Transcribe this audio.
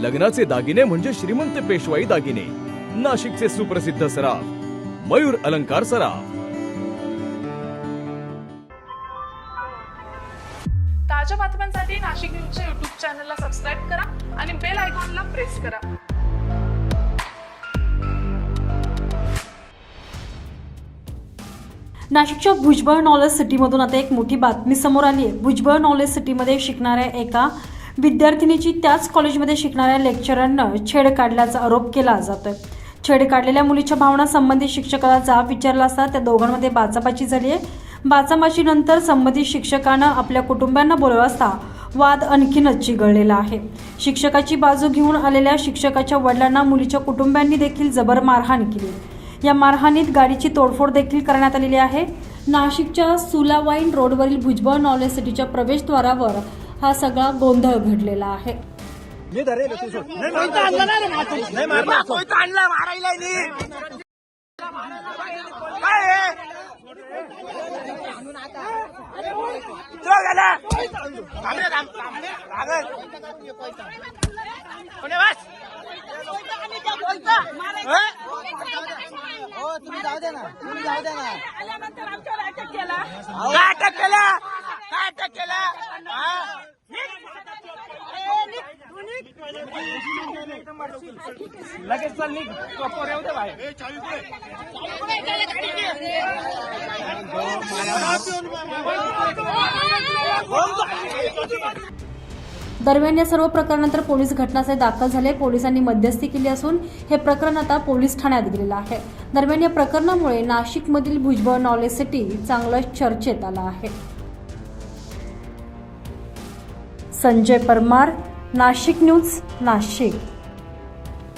लग्नाचे दागिने म्हणजे श्रीमंत पेशवाई दागिने. नाशिकचे सुप्रसिद्ध सराफ मयूर अलंकार सराफ. ताज्या बातम्यांसाठी नाशिक न्यूजच्या युट्यूब चॅनलला सबस्क्राईब करा आणि बेल आयकॉनला प्रेस करा. नाशिकच्या भुजबळ नॉलेज सिटीमधून आता एक मोठी बातमी समोर आली आहे. भुजबळ नॉलेज सिटीमध्ये शिकणाऱ्या एका विद्यार्थिनीची त्याच कॉलेजमध्ये शिकणाऱ्या लेक्चरांना छेड काढल्याचा आरोप केला जातोय. छेड काढलेल्या मुलीच्या भावना संबंधित शिक्षकाला जाब विचारला असता त्या दोघांमध्ये बाचाबाची झाली आहे. बाचाबाचीनंतर संबंधित शिक्षकानं आपल्या कुटुंबियांना बोलवलं असता वाद आणखीनच चिघळलेला आहे. शिक्षकाची बाजू घेऊन आलेल्या शिक्षकाच्या वडिलांना मुलीच्या कुटुंबियांनी देखील जबर मारहाण केली. या मारहाणीत गाडीची तोडफोड देखील करण्यात आलेली आहे. नाशिकच्या सुलावाईन रोडवरील भुजबळ नॉलेज सिटीच्या प्रवेशद्वारावर हा सगळा गोंधळ घडलेला आहे? हं? हो तुम्ही जाऊ दे ना. तुम्ही जाऊ दे ना. काय अटक केलं? काय अटक केलं? लगेच चल निघ. येऊ दे बाहेर. दरम्यान या सर्व प्रकरणानंतर पोलीस घटनास्थळी दाखल झाले. पोलिसांनी मध्यस्थी केली असून हे प्रकरण आता पोलीस ठाण्यात गेलेलं आहे. दरम्यान या प्रकरणामुळे नाशिकमधील भुजबळ नॉलेज सिटी चांगलं चर्चेत आलं आहे. संजय परमार नाशिक न्यूज नाशिक.